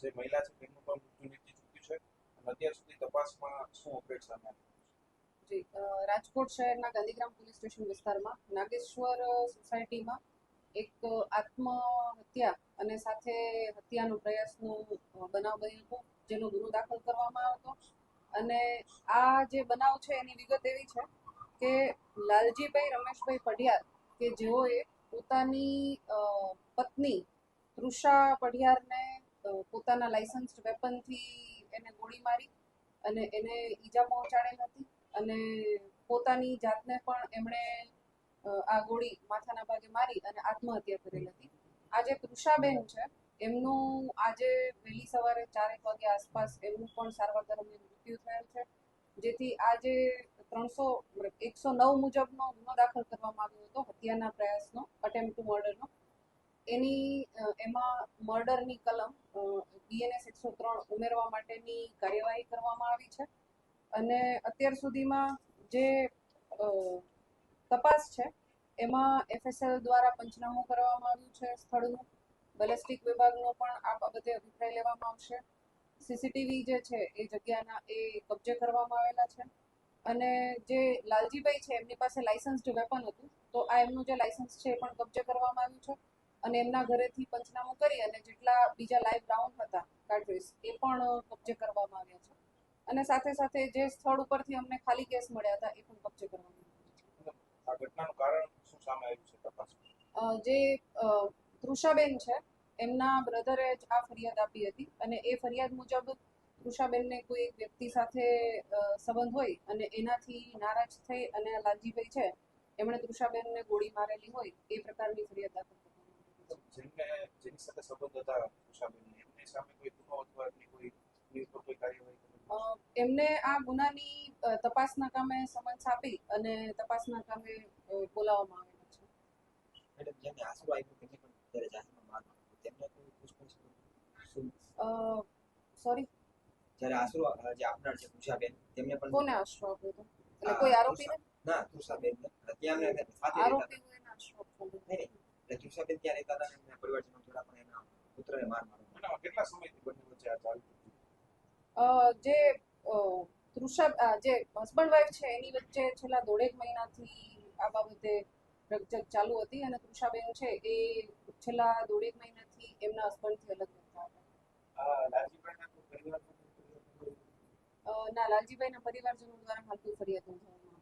જે મહિલા છે, તેમનું પણ મૃત્યુ નીપજી ચૂક્યું છે. અત્યાર સુધી તપાસમાં શું અપડેટ સામે જી રાજકોટ શહેરના ગાંધીગ્રામ પોલીસ સ્ટેશન વિસ્તારમાં નાગેશ્વર સોસાયટીમાં એક આત્મહત્યા અને સાથે હત્યાનો પ્રયાસનો બનાવ બન્યો હતો, જેનો ગુનો દાખલ કરવામાં આવ્યો હતો. અને આ જે બનાવ છે, એની વિગત એવી છે કે લાલજીભાઈ રમેશભાઈ પઢિયાર, કે જેઓએ પોતાની પત્ની તૃષા પઢિયારને પોતાના લાયસન્સ્ડ વેપનથી એને ગોળી મારી અને એને ઈજા પહોંચાડેલ હતી અને પોતાની જાતને પણ એમણે આ ગોળી માથાના ભાગે મારી અને આત્મહત્યા કરેલ હતી. આજે કૃષાબેન છે, એમનું આજે વહેલી સવારે ચારેક વાગ્યા આસપાસ એમનું પણ સારવાર દરમિયાન મૃત્યુ થયેલ છે. જેથી આજે ત્રણસો, એકસો નવ મુજબનો ગુનો દાખલ કરવામાં આવ્યો હતો, હત્યાના પ્રયાસનો અટેમ્પ ટુ મર્ડરનો એની એમાં મર્ડરની કલમ ડીએનએસ એકસો ત્રણ ઉમેરવા માટેની કાર્યવાહી કરવામાં આવી છે. અને અત્યાર સુધીમાં જે તપાસ છે, એમાં એફએસએલ દ્વારા પંચનામું કરવામાં આવ્યું છે સ્થળનું. બેલેસ્ટિક વિભાગનો પણ આ બાબતે અભિપ્રાય લેવામાં આવશે. સીસીટીવી જે છે, એ જગ્યાના, એ કબજે કરવામાં આવેલા છે. અને જે લાલજીભાઈ છે, એમની પાસે લાયસન્સ્ડ વેપન હતું, તો આ એમનું જે લાયસન્સ છે, એ પણ કબજે કરવામાં આવ્યું છે. અને એમના ઘરેથી પંચનામું કરી અને જેટલા બીજા લાઈવ રાઉન્ડ હતા કાર્ટ્રીજ એ પણ કબજે કરવામાં આવ્યા છે. અને સાથે સાથે જે સ્થળ ઉપરથી અમને ખાલી કેસ મળ્યા હતા એ પણ કબજે કરવામાં આવ્યા છે. આ ઘટનાનું કારણ શું સામે આવ્યું છે તપાસમાં જે તૃષાબેન છે એમના બ્રધરે જ આ ફરિયાદ આપી હતી અને એ ફરિયાદ મુજબ તૃષાબેનને કોઈ એક વ્યક્તિ સાથે સંબંધ હોય અને એનાથી નારાજ થઈ અને લાલજીભાઈ છે એમણે તૃષાબેનને ગોળી મારેલી હોય એ પ્રકારની ફરિયાદ દાખલ હતી. જેમને જેની સાથે સંબંધ હતા ઉષાબેનને એમની સામે કોઈ ગુનો અથવા એમની કોઈ એની કોઈ કાર્યવાહી એમને આ ગુનાની તપાસના કામે સમન્સ આપી અને તપાસના કામે બોલાવવામાં આવેલા છે. મેડમ જેમને આશરો આપ્યો તેમને પણ ત્યારે જાહેરમાં માર તેમને કોઈ પૂછપરછ સોરી? જ્યારે આશરો જે આપનાર છે પૂજાબેન તેમને પણ કોને આશરો આપ્યો હતો? એટલે કોઈ આરોપીને ના તુષાબેન ત્યાં સાથે રહેતા આરોપી આશરો આપ્યો નહીં. નહીં એટલે ત્યાં રહેતા હતા એમના પરિવારજનો દ્વારા પણ એના પુત્રને માર માર્યો કેટલા સમયથી બંને વચ્ચે આ ચાલુ જે તૃષા જે હસબન્ડ વાઈફ છે એની વચ્ચે છેલ્લા દોઢેક મહિનાથી આ બાબતે રકજક ચાલુ હતી અને તૃષાબેન છે એ છેલ્લા દોઢેક મહિનાથી એમના હસબન્ડથી અલગ રહેતા હતા. ના લાલજીભાઈના પરિવારજનો દ્વારા હાલ કોઈ ફરિયાદ નોંધાવી